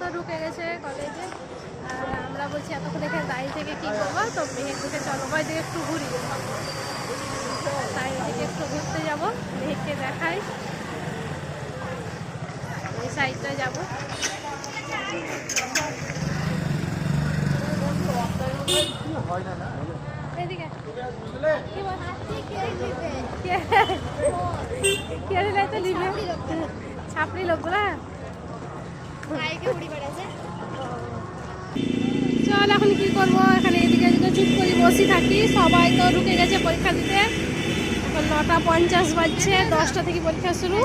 তো ঢুকে গেছে কলেজে আর আমরা বলছি এতক্ষণ এখানে দাঁড়িয়ে থেকে কী করব তো মেহেক থেকে চলো ওই দিকে একটু ঘুরি তাই এদিকে একটু ঘুরতে যাব মেহেককে দেখাই এই সাইডটা যাব এদিকে কি রে ছাপড়ি লোকগুলা চল, এখন কি করব? এখানে এদিকে এদিকে চুপ করে, বসে থাকি। সবাই তো ঢুকে গেছে পরীক্ষা দিতে। এখন নটা পঞ্চাশ বাজছে, দশটা থেকে পরীক্ষা শুরু।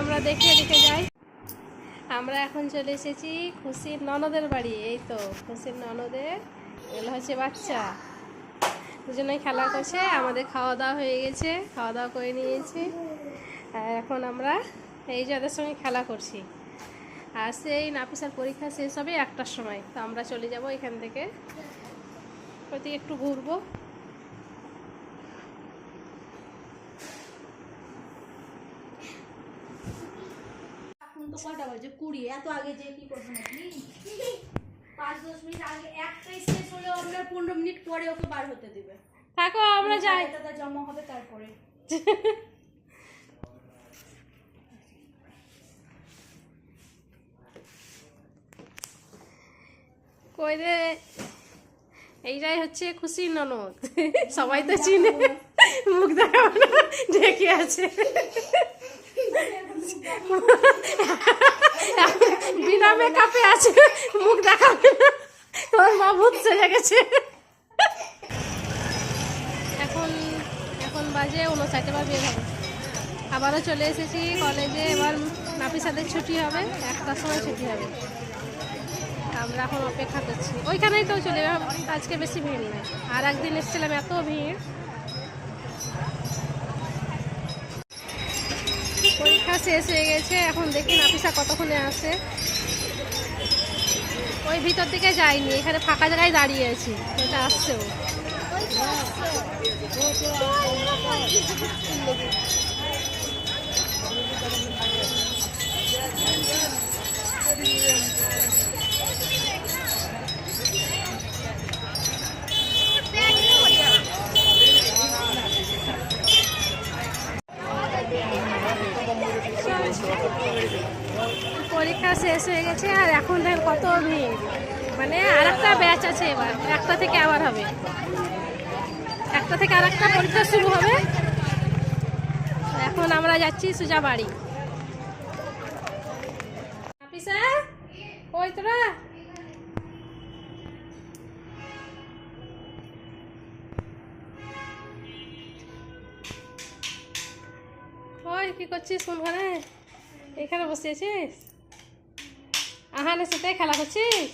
আমরা দেখে দেখে যাই। আমরা এখন চলে এসেছি খুশির ননদের বাড়ি। এই তো, খুশির ননদের। এগুলো হচ্ছে বাচ্চা। দুজনে খেলা করছে, আমাদের খাওয়া দাওয়া হয়ে গেছে খাওয়া দাওয়া করে নিয়েছি। আর এখন আমরা এই যাদের সঙ্গে খেলা করছি। আর সেই নাপিসার পরীক্ষা শেষ হবে একটার সময়। তো আমরা চলে যাব এখান থেকে। ওইদিকে একটু ঘুরবো। তো বাজে কুড়ি। এত আগে যে কি নাকি? পাঁচ দশ মিনিট আগে একটাই শেষ হলেও আপনার পনেরো মিনিট পরে ওকে বার হতে দিবে। থাকো আমরা যাই। জমা হবে তারপরে। কই রে? এইটাই হচ্ছে খুশির ননদ। সবাই তো চিনে। মুখ দেখাবো না, ঢেকে আছে। বিনা মেকআপে আছে, মুখ দেখাবে না। তোমার মা ভূত সেজে গেছে। এখন এখন বাজে উনষাটে বা বের হবে। আবারও চলে এসেছি কলেজে, এবার নাপিসাদের ছুটি হবে, একটার সময় ছুটি হবে। আমরা এখন অপেক্ষা করছি। ওইখানেই তো চলে আজকে বেশি ভিড় নেই। আর একদিন এসেছিলাম এত ভিড়। পরীক্ষা শেষ হয়ে গেছে, এখন দেখি নাপিসা কতক্ষণে আসে। ওই ভিতর দিকে যাইনি, এখানে ফাঁকা জায়গায় দাঁড়িয়ে আছি, এটা আসছেও পরীক্ষা শেষ হয়ে গেছে আর এখন দেখ কত ভিড় মানে আর একটা ব্যাচ আছে এবার। একটা থেকে আবার হবে। একটা থেকে আর একটা পরীক্ষা শুরু হবে। এখন আমরা যাচ্ছি সুজা বাড়ি। তোরা? ওই কি করছিস কোন ঘরে? এখানে বসে আছিস আহানের সাথে খেলা করছিস?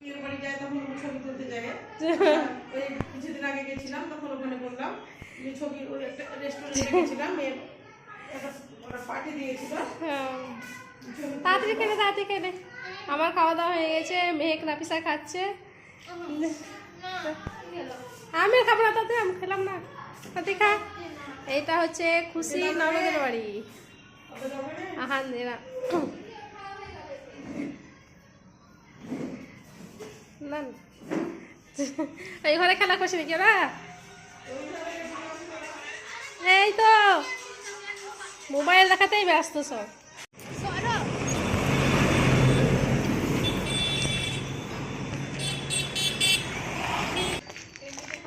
মেয়ের বাড়ি যায় তখন ওর ছবি তুলতে যায় ওই কিছুদিন আগে গেছিলাম তখন ওখানে বললাম যে ছবি একটা রেস্টুরেন্টে গেছিলাম মেয়ের একটা ওরা পার্টি দিয়েছিল। তাড়াতাড়ি খেলে তাড়াতাড়ি খেলে। আমার খাওয়া দাওয়া হয়ে গেছে মেহেক নাপিসা খাচ্ছে। আমি খাব না তাতে আমি খেলাম না। তাতে খা এইটা হচ্ছে খুশি নবদের বাড়ি। আহান না। এই ঘরে খেলা করছে নাকি ওরা? এই তো, মোবাইল দেখাতেই ব্যস্ত সব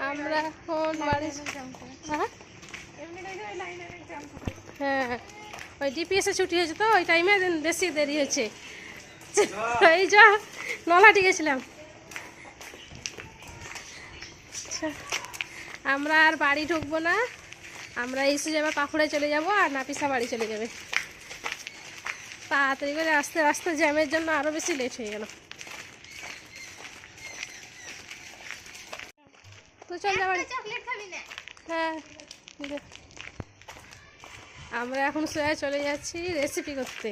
আমরা এখন বাড়ি হ্যাঁ? হ্যাঁ। ওই ডিপিএসে ছুটি হয়েছে তো ওই টাইমে বেশি দেরি হয়েছে। এই যা নলাটি গেছিলাম। আচ্ছা, আমরা আর বাড়ি ঢুকবো না। আমরা এসে যাব পাখুড়ে চলে যাব আর নাপিসা বাড়ি চলে যাবে। তাড়াতাড়ি করে আস্তে আস্তে জ্যামের জন্য আরও বেশি লেট হয়ে গেল। তো চল হ্যাঁ আমরা এখন সোয়া চলে যাচ্ছি রেসিপি করতে।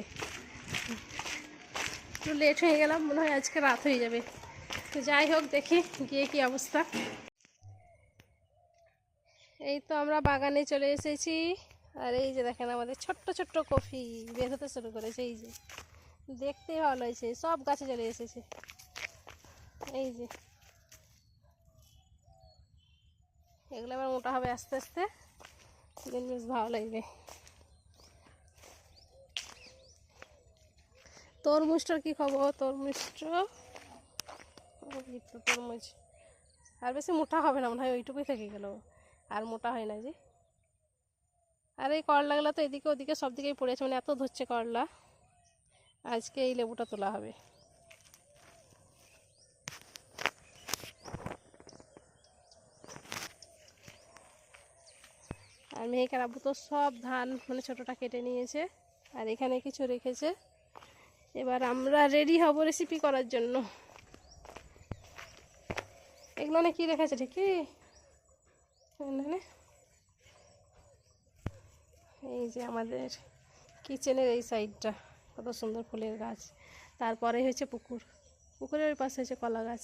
একটু লেট হয়ে গেলাম মনে হয় আজকে রাত হয়ে যাবে। তো যাই হোক দেখি গিয়ে কি অবস্থা। এই তো আমরা বাগানে চলে এসেছি। আর এই যে দেখেন আমাদের ছোট্ট ছোট্ট কফি বের হতে শুরু করেছে এই যে। দেখতে ভালো হয়েছে সব গাছে চলে এসেছে। এই যে। এগুলো আবার মোটা হবে আস্তে আস্তে। দিন বেশ ভালো লাগবে। তরমুজটার কি খবর? তরমুজটা? তরমুজ। আর বেশি মোটা হবে না, মনে হয় ওইটুকুই থেকে গেল। আর মোটা হয় না যে। আর এই করলাগুলো তো এদিকে ওদিকে সব দিকেই পড়েছে মানে এত ধরছে করলা। আজকে এই লেবুটা তোলা হবে। আর মেহেকার আব্বু তো সব ধান মানে ছোটোটা কেটে নিয়েছে আর এখানে কিছু রেখেছে। এবার আমরা রেডি হব রেসিপি করার জন্য। এগুলো না কি রেখেছে ঠিকই? এই যে আমাদের কিচেনের এই সাইডটা কত সুন্দর ফুলের গাছ। তারপরে হয়েছে পুকুর। পুকুরের পাশে হচ্ছে কলা গাছ।